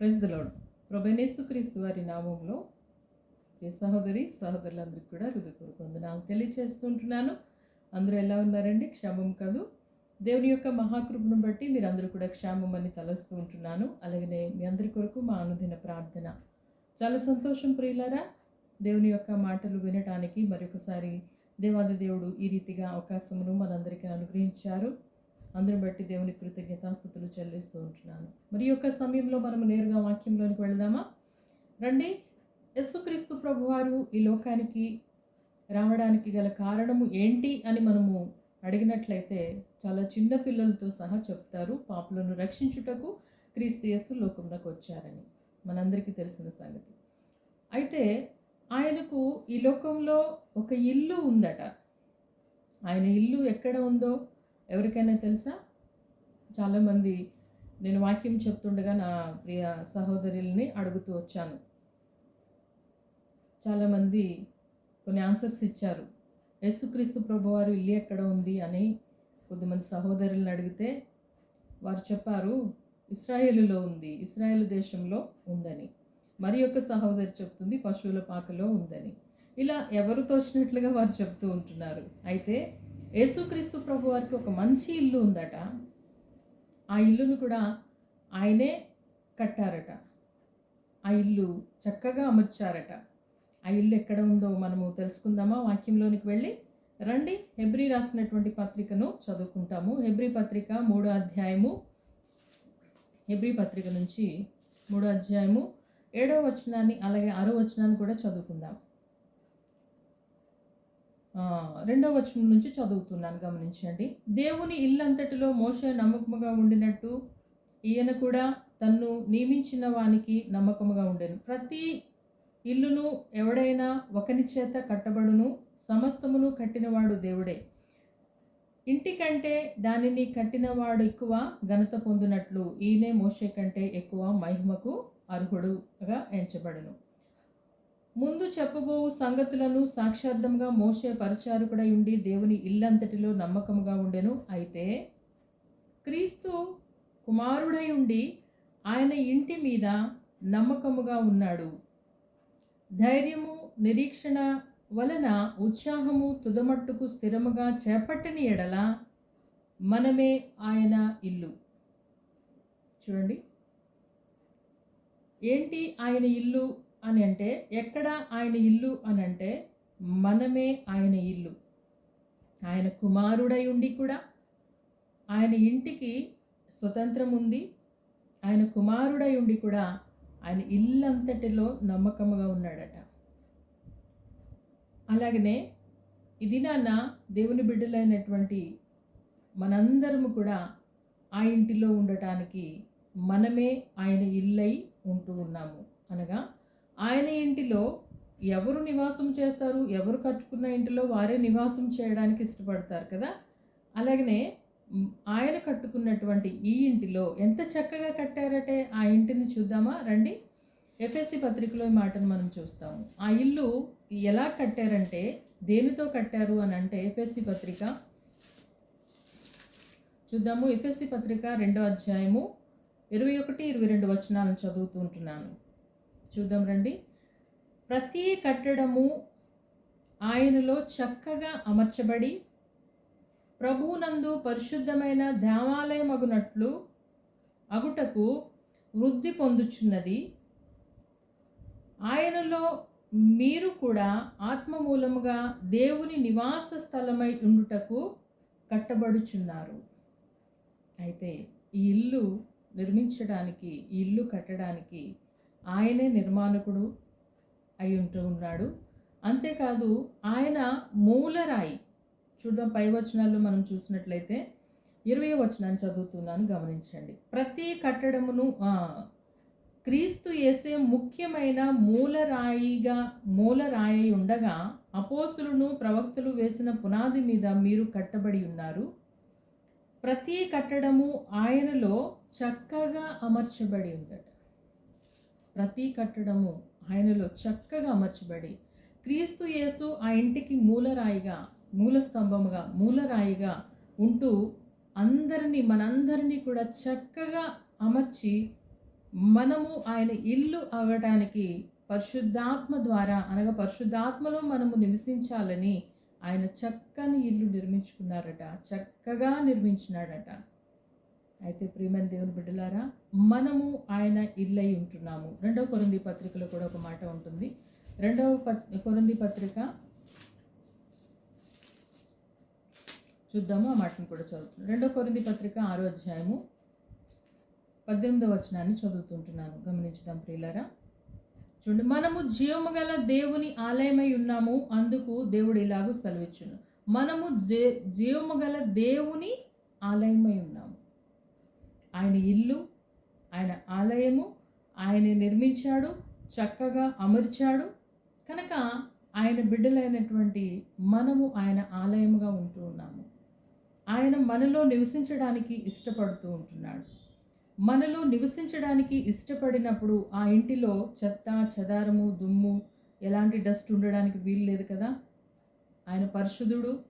Press the ప్రభనేసు క్రీస్తు వారి నామంలో సహోదరి సహోదరులందరికీ కూడా హృదయపూర్వక వందనాలు తెలియచేస్తుంటున్నాను అందరూ ఎలా ఉన్నారండి? క్షేమం కాదు? దేవుని యొక్క మహాకృపను బట్టి మీరందరూ కూడా క్షేమం అని తలస్తూ ఉంటున్నాను. అలాగనే మీ అందరి కొరకు మా అనుదిన ప్రార్థన. చాలా సంతోషం ప్రియులారా దేవుని యొక్క మాటలు వినటానికి మరొకసారి దేవాది దేవుడు ఈ రీతిగా అవకాశమును మనందరికీ అనుగ్రహించారు. అందరిని బట్టి దేవుని కృతజ్ఞతాస్థుతులు చెల్లిస్తూ ఉంటున్నాను. మరి యొక్క సమయంలో మనము నేరుగా వాక్యంలోనికి వెళదామా? రండి. యస్సుక్రీస్తు ప్రభువారు ఈ లోకానికి రావడానికి గల కారణము ఏంటి అని మనము అడిగినట్లయితే చాలా చిన్న పిల్లలతో సహా చెప్తారు. పాపులను రక్షించుటకు క్రీస్తు యస్సు లోకంలోకి వచ్చారని మనందరికీ తెలిసిన సంగతి. అయితే ఆయనకు ఈ లోకంలో ఒక ఇల్లు ఉందట. ఆయన ఇల్లు ఎక్కడ ఉందో ఎవరికైనా తెలుసా? చాలామంది నేను వాక్యం చెప్తుండగా నా ప్రియ సహోదరుల్ని అడుగుతూ వచ్చాను. చాలామంది కొన్ని ఆన్సర్స్ ఇచ్చారు. యేసుక్రీస్తు ప్రభువారు ఇల్లు ఎక్కడ ఉంది అని కొద్దిమంది సహోదరులను అడిగితే వారు చెప్పారు ఇస్రాయేలులో ఉంది ఇస్రాయేల్ దేశంలో ఉందని. మరి యొక్క సహోదరి చెప్తుంది పశువుల పాకలో ఉందని. ఇలా ఎవరు తోచినట్లుగా వారు చెప్తూ ఉంటున్నారు. అయితే యేసుక్రీస్తు ప్రభు వారికి ఒక మంచి ఇల్లు ఉందట. ఆ ఇల్లును కూడా ఆయనే కట్టారట. ఆ ఇల్లు చక్కగా అమర్చారట. ఆ ఇల్లు ఎక్కడ ఉందో మనము తెలుసుకుందామా? వాక్యంలోనికి వెళ్ళి రండి. హెబ్రి రాసినటువంటి పత్రికను చదువుకుంటాము. హెబ్రి పత్రిక మూడో అధ్యాయము. హెబ్రి పత్రిక నుంచి మూడో అధ్యాయము. ఏడవ వచనాన్ని అలాగే ఆరో వచనాన్ని కూడా చదువుకుందాం. రెండవ వచనం నుంచి చదువుతున్నాను గమనించండి. దేవుని ఇల్లంతటిలో మోస నమ్మకముగా ఉండినట్టు ఈయన కూడా తన్ను నియమించిన వానికి నమ్మకముగా ఉండెను. ప్రతి ఇల్లును ఎవడైనా ఒకని చేత కట్టబడును సమస్తమును కట్టినవాడు దేవుడే. ఇంటి కంటే దానిని కట్టినవాడు ఎక్కువ ఘనత పొందినట్లు ఈయనే మోసే కంటే ఎక్కువ మహిమకు అర్హుడుగా ఎంచబడును. ముందు చెప్పబోవు సంగతులను సాక్షార్థంగా మోసే పరిచారకుడై ఉండి దేవుని ఇల్లంతటిలో నమ్మకముగా ఉండెను. అయితే క్రీస్తు కుమారుడై ఉండి ఆయన ఇంటి మీద నమ్మకముగా ఉన్నాడు. ధైర్యము నిరీక్షణ వలన ఉత్సాహము తుదమట్టుకు స్థిరముగా చేపట్టని ఎడల మనమే ఆయన ఇల్లు. చూడండి. ఏంటి ఆయన ఇల్లు? అని అంటే ఎక్కడ ఆయన ఇల్లు అని అంటే మనమే ఆయన ఇల్లు. ఆయన కుమారుడై ఉండి కూడా ఆయన ఇంటికి స్వతంత్రం ఉంది. ఆయన కుమారుడై ఉండి కూడా ఆయన ఇల్లంతటిలో నమ్మకముగా ఉన్నాడట. అలాగనే ఇది నాన్న దేవుని బిడ్డలైనటువంటి మనందరము కూడా ఆ ఇంటిలో ఉండటానికి మనమే ఆయన ఇల్లై ఉంటూ ఉన్నాము అనగా ఆయన ఇంటిలో ఎవరు నివాసం చేస్తారు ఎవరు కట్టుకున్న ఇంటిలో వారే నివాసం చేయడానికి ఇష్టపడతారు కదా? అలాగనే ఆయన కట్టుకున్నటువంటి ఈ ఇంటిలో ఎంత చక్కగా కట్టారటే ఆ ఇంటిని చూద్దామా? రండి. ఎఫ్ఎస్సి పత్రికలో ఈ మాటను మనం చూస్తాము. ఆ ఇల్లు ఎలా కట్టారంటే దేనితో కట్టారు అని అంటే ఎఫ్ఎస్సి పత్రిక. చూద్దాము. ఎఫ్ఎస్సి పత్రిక రెండో అధ్యాయము ఇరవై ఒకటి ఇరవై రెండు వచనాలను చదువుతూ ఉంటున్నాను. చూద్దాం రండి. ప్రతి కట్టడము ఆయనలో చక్కగా అమర్చబడి ప్రభునందు పరిశుద్ధమైన దేవాలయమగునట్లు అగుటకు వృద్ధి పొందుచున్నది. ఆయనలో మీరు కూడా ఆత్మమూలముగా దేవుని నివాస స్థలమై ఉండుటకు కట్టబడుచున్నారు. అయితే ఈ ఇల్లు నిర్మించడానికి ఈ ఇల్లు కట్టడానికి ఆయనే నిర్మాణకుడు అయి ఉంటూ ఉన్నాడు. అంతేకాదు ఆయన మూలరాయి. చూద్దాం పై వచనాల్లో మనం చూసినట్లయితే ఇరవై వచనాన్ని చదువుతున్నాను గమనించండి. ప్రతి కట్టడమును క్రీస్తు వేసే ముఖ్యమైన మూలరాయిగా మూలరాయి ఉండగా అపోస్తులను ప్రవక్తలు వేసిన పునాది మీద మీరు కట్టబడి ఉన్నారు. ప్రతి కట్టడము ఆయనలో చక్కగా అమర్చబడి ఉందట. ప్రతి కట్టడము ఆయనలో చక్కగా అమర్చబడి క్రీస్తు యేసు ఆ ఇంటికి మూలరాయిగా మూల స్తంభముగా మూలరాయిగా ఉంటూ అందరినీ మనందరినీ కూడా చక్కగా అమర్చి మనము ఆయన ఇల్లు అవ్వటానికి పరిశుద్ధాత్మ ద్వారా అనగా పరిశుద్ధాత్మలో మనము నివసించాలని ఆయన చక్కని ఇల్లు నిర్మించుకున్నారట చక్కగా నిర్మించినాడట. అయితే ప్రియమైన దేవుని బిడ్డలారా మనము ఆయన ఇల్లై ఉంటున్నాము. రెండవ కొరంది పత్రికలో కూడా ఒక మాట ఉంటుంది. రెండవ పత్ కొరంది పత్రిక చూద్దాము ఆ మాటను కూడా చదువుతున్నాను రెండవ కొరింది పత్రిక ఆరో అధ్యాయము పద్దెనిమిదవ వచనాన్ని చదువుతుంటున్నాను. గమనించుదాం ప్రియులారా. చూడండి మనము జీవము గల దేవుని ఆలయమై ఉన్నాము అందుకు దేవుడు ఇలాగూ సెలవిచ్చును. మనము జే జీవము గల దేవుని ఆలయమై ఉన్నాము. ఆయన ఇల్లు ఆయన ఆలయము ఆయన నిర్మించాడు చక్కగా అమర్చాడు. కనుక ఆయన బిడ్డలైనటువంటి మనము ఆయన ఆలయముగా ఉంటూ ఉన్నాము. ఆయన మనలో నివసించడానికి ఇష్టపడుతూ ఉంటున్నాడు. మనలో నివసించడానికి ఇష్టపడినప్పుడు ఆ ఇంటిలో చెత్త చెదారము దుమ్ము ఎలాంటి డస్ట్ ఉండడానికి వీలు లేదు కదా. ఆయన పరిశుద్ధుడు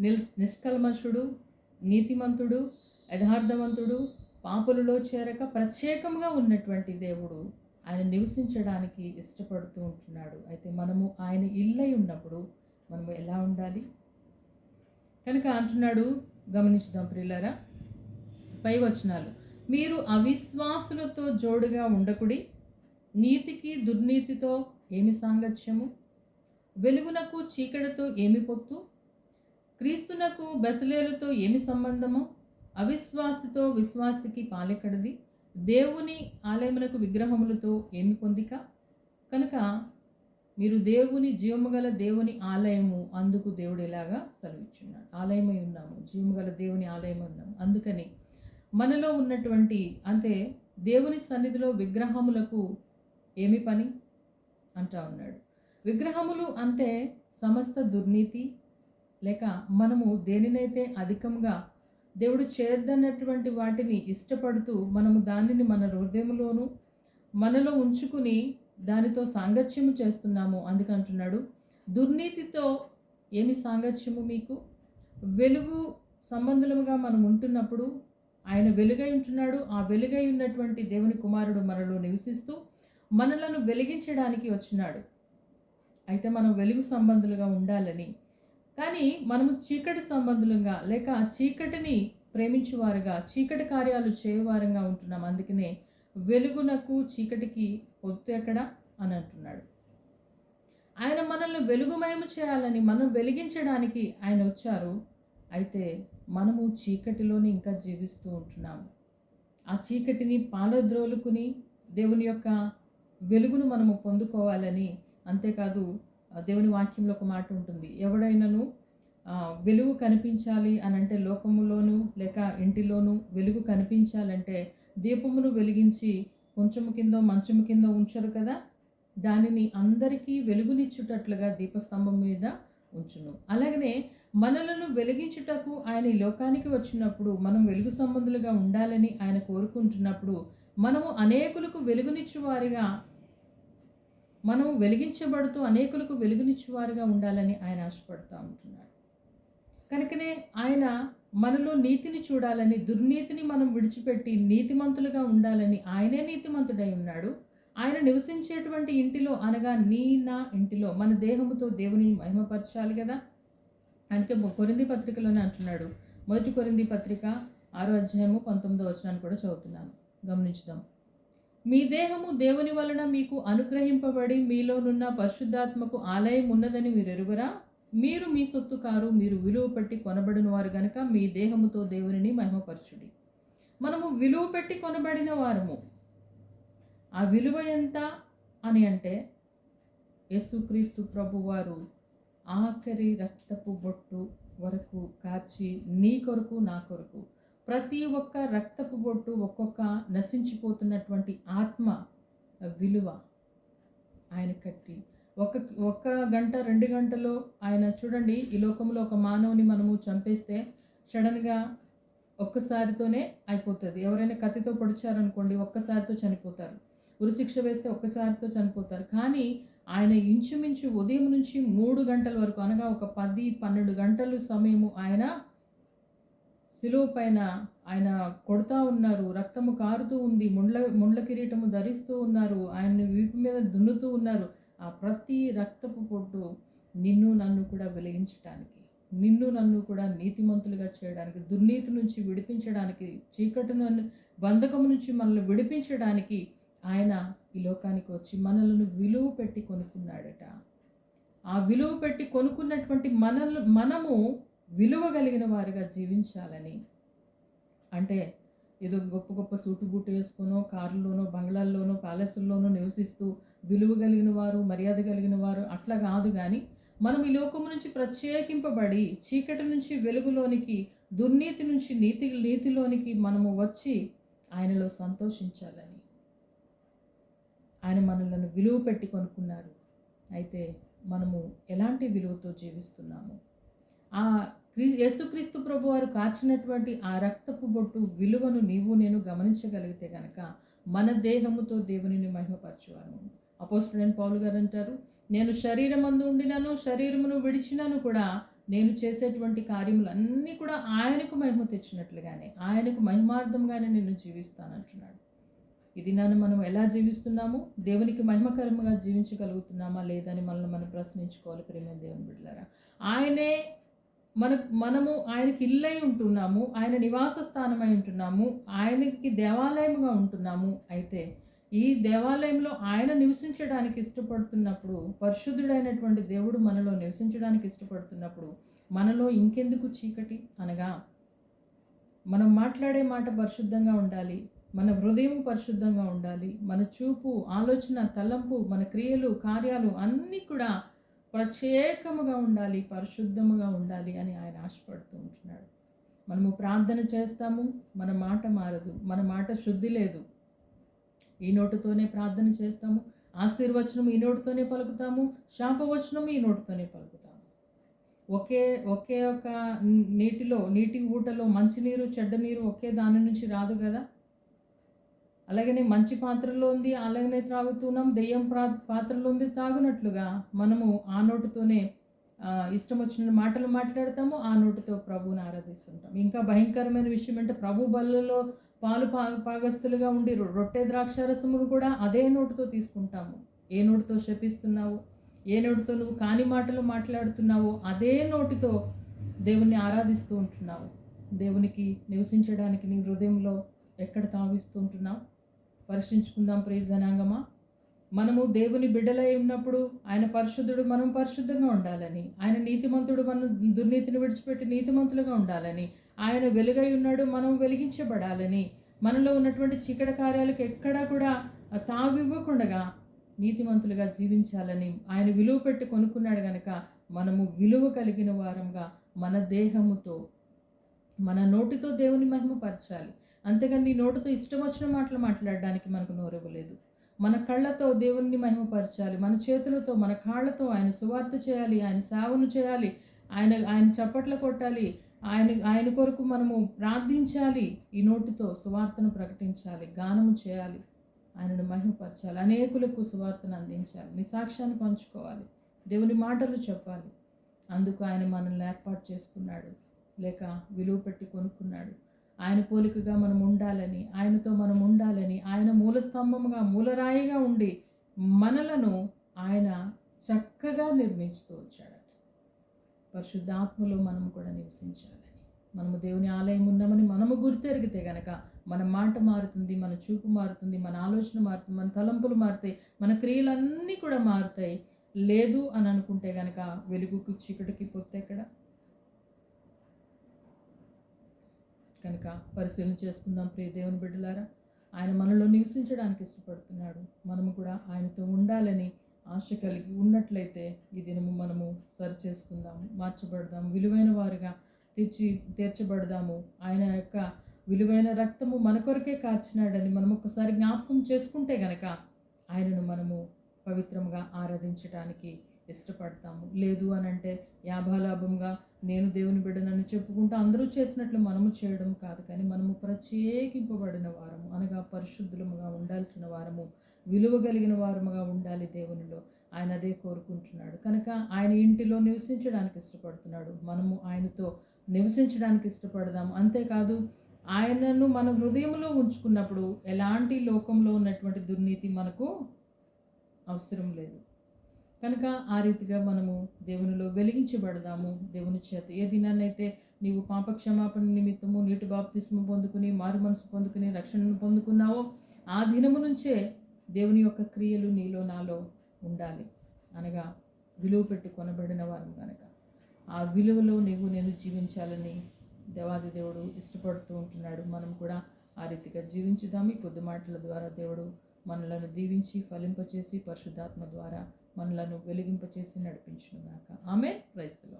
నిల్ నిష్కల్మషుడు నీతిమంతుడు యథార్థవంతుడు పాపులలో చేరక ప్రత్యేకంగా ఉన్నటువంటి దేవుడు ఆయన నివసించడానికి ఇష్టపడుతూ ఉంటున్నాడు. అయితే మనము ఆయన ఇల్లై ఉన్నప్పుడు మనము ఎలా ఉండాలి? కనుక అంటున్నాడు గమనించుదాం ప్రియులరా పై వచనాలు. మీరు అవిశ్వాసులతో జోడుగా ఉండకుడి నీతికి దుర్నీతితో ఏమి సాంగత్యము? వెలుగునకు చీకటితో ఏమి పొత్తు? క్రీస్తునకు బెసలేలతో ఏమి సంబంధము? అవిశ్వాసితో విశ్వాసికి పాలెక్కడది? దేవుని ఆలయమునకు విగ్రహములతో ఏమి పొందిక? కనుక మీరు దేవుని జీవము గల దేవుని ఆలయము అందుకు దేవుడు ఎలాగా సెలవిచ్చున్నాడు? ఆలయమై ఉన్నాము జీవము గల దేవుని ఆలయమై ఉన్నాము. అందుకని మనలో ఉన్నటువంటి అంటే దేవుని సన్నిధిలో విగ్రహములకు ఏమి పని? అంటా ఉన్నాడు. విగ్రహములు అంటే సమస్త దుర్నీతి లేక మనము దేనినైతే అధికంగా దేవుడు చేద్దన్నటువంటి వాటిని ఇష్టపడుతూ మనము దానిని మన హృదయంలోనూ మనలో ఉంచుకుని దానితో సాంగత్యము చేస్తున్నాము అందుకంటున్నాడు. దుర్నీతితో ఏమి సాంగత్యము మీకు? వెలుగు సంబంధులముగా మనం ఉంటున్నప్పుడు ఆయన వెలుగై ఉంటున్నాడు. ఆ వెలుగై ఉన్నటువంటి దేవుని కుమారుడు మనలో నివసిస్తూ మనలను వెలిగించడానికి వచ్చినాడు. అయితే మనం వెలుగు సంబంధులుగా ఉండాలని కానీ మనము చీకటి సంబంధులుగా లేక చీకటిని ప్రేమించేవారుగా చీకటి కార్యాలు చేయవారంగా ఉంటున్నాం. అందుకనే వెలుగునకు చీకటికి పొత్తు ఎక్కడ? అని అంటున్నాడు. ఆయన మనల్ని వెలుగుమయము చేయాలని మనం వెలిగించడానికి ఆయన వచ్చారు. అయితే మనము చీకటిలోనే ఇంకా జీవిస్తూ ఉంటున్నాము ఆ చీకటిని పాలద్రోలుకుని దేవుని యొక్క వెలుగును మనము పొందుకోవాలని అంతేకాదు దేవుని వాక్యంలో ఒక మాట ఉంటుంది. ఎవడైనాను వెలుగు కనిపించాలి అని అంటే లోకములోను లేక ఇంటిలోనూ వెలుగు కనిపించాలంటే దీపమును వెలిగించి కొంచెము కింద మంచము కింద ఉంచరు కదా? దానిని అందరికీ వెలుగునిచ్చుటట్లుగా దీపస్తంభం మీద ఉంచును. అలాగనే మనలను వెలిగించుటకు ఆయన ఈ లోకానికి వచ్చినప్పుడు మనం వెలుగు సంబంధులుగా ఉండాలని ఆయన కోరుకుంటున్నప్పుడు మనము అనేకులకు వెలుగునిచ్చువారిగా మనం వెలిగించబడుతూ అనేకులకు వెలుగునిచ్చువారుగా ఉండాలని ఆయన ఆశపడుతూ ఉంటున్నాడు. కనుకనే ఆయన మనలో నీతిని చూడాలని దుర్నీతిని మనం విడిచిపెట్టి నీతిమంతులుగా ఉండాలని ఆయనే నీతిమంతుడై ఉన్నాడు. ఆయన నివసించేటువంటి ఇంటిలో అనగా నీ నా ఇంటిలో మన దేహముతో దేవుని మహిమపరచాలి కదా. అందుకే కొరింది పత్రికలోనే అంటున్నాడు. మొదటి కొరింది పత్రిక ఆరో అధ్యాయము పంతొమ్మిదో వచనాన్ని కూడా చదువుతున్నాను. గమనించుదాం. మీ దేహము దేవుని వలన మీకు అనుగ్రహింపబడి మీలోనున్న పరిశుద్ధాత్మకు ఆలయం ఉన్నదని మీరు ఎరుగురా మీరు మీ సొత్తు కారు మీరు విలువ పెట్టి కొనబడిన వారు గనక మీ దేహముతో దేవునిని మహిమపరచుడి. మనము విలువ పెట్టి కొనబడిన వారము. ఆ విలువ ఎంత అని అంటే యేసుక్రీస్తు ప్రభువారు ఆఖరి రక్తపు బొట్టు వరకు కాచి నీ కొరకు నా కొరకు ప్రతి ఒక్క రక్తపు బొట్టు ఒక్కొక్క నశించిపోతున్నటువంటి ఆత్మ విలువ ఆయన కట్టి. ఒక ఒక్క గంట రెండు గంటలో ఆయన చూడండి ఈ లోకంలో ఒక మానవుని మనము చంపేస్తే సడన్గా ఒక్కసారితోనే అయిపోతుంది. ఎవరైనా కత్తితో పొడిచారనుకోండి ఒక్కసారితో చనిపోతారు. ఉరిశిక్ష వేస్తే ఒక్కసారితో చనిపోతారు. కానీ ఆయన ఇంచుమించు ఉదయం నుంచి మూడు గంటల వరకు అనగా ఒక పది పన్నెండు గంటలు సమయము ఆయన సిలువ పైన ఆయన కొడతా ఉన్నారు. రక్తము కారుతూ ఉంది. ముండ్ల ముండ్ల కిరీటము ధరిస్తూ ఉన్నారు. ఆయన్ని వీపు మీద దున్నుతూ ఉన్నారు. ఆ ప్రతి రక్తపు పొట్టు నిన్ను నన్ను కూడా వెలిగించడానికి నిన్ను నన్ను కూడా నీతిమంతులుగా చేయడానికి దుర్నీతి నుంచి విడిపించడానికి చీకటి నన్ను బంధకం నుంచి మనల్ని విడిపించడానికి ఆయన ఈ లోకానికి వచ్చి మనలను విలువ పెట్టి కొనుక్కున్నాడట. ఆ విలువ పెట్టి కొనుక్కున్నటువంటి మనల్ మనము విలువ కలిగిన వారిగా జీవించాలని. అంటే ఏదో గొప్ప గొప్ప సూటు బూటు వేసుకునో కార్లోనో బంగ్లాల్లోనో ప్యాలెస్ల్లోనో నివసిస్తూ విలువ కలిగిన వారు మర్యాద కలిగిన వారు అట్లా కాదు కానీ మనం ఈ లోకం నుంచి ప్రత్యేకింపబడి చీకటి నుంచి వెలుగులోనికి దుర్నీతి నుంచి నీతి నీతిలోనికి మనము వచ్చి ఆయనలో సంతోషించాలని. ఆయన మనలను విలువ పెట్టి కొనుక్కున్నారు అయితే మనము ఎలాంటి విలువతో జీవిస్తున్నాము? ఆ యేసుక్రీస్తు ప్రభు వారు కాచినటువంటి ఆ రక్తపు బొట్టు విలువను నీవు నేను గమనించగలిగితే గనక మన దేహముతో దేవునిని మహిమపరచువాను అపోస్టుడెంట్ పౌలు గారు అంటారు నేను శరీరమందు ఉండినను శరీరమును విడిచినను కూడా నేను చేసేటువంటి కార్యములన్నీ కూడా ఆయనకు మహిమ తెచ్చినట్లుగానే ఆయనకు మహిమార్థంగానే నేను జీవిస్తానంటున్నాడు ఇది నన్ను మనం ఎలా జీవిస్తున్నాము? దేవునికి మహిమకరంగా జీవించగలుగుతున్నామా? లేదని మనల్ని మనం ప్రశ్నించుకోవాలి ప్రేమ దేవుని బిడ్డలారా? ఆయనే మన మనము ఆయనకి ఇల్లై ఉంటున్నాము ఆయన నివాస స్థానమై ఉంటున్నాము ఆయనకి దేవాలయముగా ఉంటున్నాము. అయితే ఈ దేవాలయంలో ఆయన నివసించడానికి ఇష్టపడుతున్నప్పుడు పరిశుద్ధుడైనటువంటి దేవుడు మనలో నివసించడానికి ఇష్టపడుతున్నప్పుడు మనలో ఇంకెందుకు చీకటి అనగా మనం మాట్లాడే మాట పరిశుద్ధంగా ఉండాలి మన హృదయం పరిశుద్ధంగా ఉండాలి మన చూపు ఆలోచన తలంపు మన క్రియలు కార్యాలు అన్నీ కూడా ప్రత్యేకముగా ఉండాలి పరిశుద్ధముగా ఉండాలి అని ఆయన ఆశపడుతూ ఉంటున్నాడు. మనము ప్రార్థన చేస్తాము మన మాట మారదు మన మాట శుద్ధి లేదు. ఈ నోటుతోనే ప్రార్థన చేస్తాము ఆశీర్వచనం ఈ నోటితోనే పలుకుతాము శాపవచనం ఈ నోటితోనే పలుకుతాము. ఒకే ఒకే ఒక నీటిలో నీటి ఊటలో మంచినీరు చెడ్డ నీరు ఒకే దాని నుంచి రాదు కదా? అలాగనే మంచి పాత్రలో ఉంది అలాగనే త్రాగుతున్నాం దెయ్యం పాత్రలో ఉంది తాగునట్లుగా మనము ఆ నోటుతోనే ఇష్టం వచ్చిన మాటలు మాట్లాడతాము ఆ నోటితో ప్రభువుని ఆరాధిస్తుంటాం. ఇంకా భయంకరమైన విషయం అంటే ప్రభు బల్లలో పాలు పా పాగస్తులుగా ఉండి రొట్టె రొట్టె ద్రాక్షారసమును కూడా అదే నోటుతో తీసుకుంటాము. ఏ నోటితో శపిస్తున్నావు ఏ నోటితో నువ్వు కాని మాటలు మాట్లాడుతున్నావో అదే నోటితో దేవుణ్ణి ఆరాధిస్తూ ఉంటున్నావు. దేవునికి నివసించడానికి నీ హృదయంలో ఎక్కడ తావిస్తూ ఉంటున్నావు? పరీక్షించుకుందాం ప్రియ జనాంగమా? మనము దేవుని బిడ్డలై ఉన్నప్పుడు ఆయన పరిశుద్ధుడు మనం పరిశుద్ధంగా ఉండాలని ఆయన నీతిమంతుడు మనం దుర్నీతిని విడిచిపెట్టి నీతిమంతులుగా ఉండాలని ఆయన వెలుగై ఉన్నాడు మనం వెలిగించబడాలని మనలో ఉన్నటువంటి చీకట కార్యాలకు ఎక్కడా కూడా తావివ్వకుండా నీతిమంతులుగా జీవించాలని ఆయన విలువ పెట్టి కొనుక్కున్నాడు గనక మనము విలువ కలిగిన వారంగా మన దేహముతో మన నోటితో దేవుని మహిమపరచాలి. అంతేగాని నీ నోటితో ఇష్టం వచ్చిన మాటలు మాట్లాడడానికి మనకు నోరివ్వలేదు. మన కళ్ళతో దేవుణ్ణి మహిమపరచాలి. మన చేతులతో మన కాళ్ళతో ఆయన సువార్త చేయాలి. ఆయన సేవను చేయాలి. ఆయన ఆయన చప్పట్లు కొట్టాలి. ఆయన ఆయన కొరకు మనము ప్రార్థించాలి. ఈ నోటితో సువార్తను ప్రకటించాలి. గానము చేయాలి. ఆయనను మహిమపరచాలి. అనేకులకు సువార్తను అందించాలి. నీ సాక్ష్యాన్ని పంచుకోవాలి. దేవుని మాటలు చెప్పాలి. అందుకు ఆయన మనల్ని ఏర్పాటు చేసుకున్నాడు. లేక విలువ పెట్టి కొనుక్కున్నాడు. ఆయన పోలికగా మనం ఉండాలని ఆయనతో మనం ఉండాలని ఆయన మూలస్తంభముగా మూలరాయిగా ఉండి మనలను ఆయన చక్కగా నిర్మించుతూ వచ్చాడట. పరిశుద్ధాత్మలో మనం కూడా నివసించాలని. మనము దేవుని ఆలయం ఉన్నామని మనము గుర్తెరిగితే గనక మన మాట మారుతుంది మన చూపు మారుతుంది మన ఆలోచన మారుతుంది మన తలంపులు మారుతాయి మన క్రియలన్నీ కూడా మారుతాయి. లేదు అని అనుకుంటే గనక వెలుగుకు చీకటికి పొత్తు ఎక్కడ? కనుక పరిశీలన చేసుకుందాం ప్రియ దేవుని బిడ్డలారా. ఆయన మనలో నివసించడానికి ఇష్టపడుతున్నాడు. మనము కూడా ఆయనతో ఉండాలని ఆశ కలిగి ఉన్నట్లయితే ఈ దినము మనము సరి చేసుకుందాము మార్చబడదాము విలువైన వారుగా తీర్చి తీర్చబడదాము. ఆయన యొక్క విలువైన రక్తము మన కొరకే కార్చినాడని మనం ఒక్కసారి జ్ఞాపకం చేసుకుంటే గనక ఆయనను మనము పవిత్రంగా ఆరాధించడానికి ఇష్టపడతాము. లేదు అని అంటే యాభాలాభంగా నేను దేవుని బిడ్డనని చెప్పుకుంటూ అందరూ చేసినట్లు మనము చేయడం కాదు కానీ మనము ప్రత్యేకింపబడిన వారము. అనగా పరిశుద్ధులముగా ఉండాల్సిన వారము విలువ కలిగిన వారముగా ఉండాలి దేవునిలో. ఆయన అదే కోరుకుంటున్నాడు. కనుక ఆయన ఇంటిలో నివసించడానికి ఇష్టపడుతున్నాడు. మనము ఆయనతో నివసించడానికి ఇష్టపడదాము అంతేకాదు ఆయనను మన హృదయంలో ఉంచుకున్నప్పుడు ఎలాంటి లోకంలో ఉన్నటువంటి దుర్నీతి మనకు అవసరం లేదు. కనుక ఆ రీతిగా మనము దేవునిలో వెలిగించబడదాము. దేవుని చేత ఏ దినాన్నైతే నీవు పాపక్షమాపణ నిమిత్తము నీటి బాప్తిస్మ పొందుకుని మారు మనసు పొందుకుని రక్షణను పొందుకున్నావో ఆ దినము నుంచే దేవుని యొక్క క్రియలు నీలో నాలో ఉండాలి. అనగా విలువ పెట్టి కొనబడిన వారం కనుక ఆ విలువలో నీవు నేను జీవించాలని దేవాది దేవుడు ఇష్టపడుతూ ఉంటున్నాడు. మనం కూడా ఆ రీతిగా జీవించుదాం ఈ కొద్ది మాటల ద్వారా దేవుడు మనలను దీవించి ఫలింపచేసి పరిశుద్ధాత్మ ద్వారా మనలను వెలిగింపచేసి నడిపించునుగాక. ఆమె క్రైస్తలో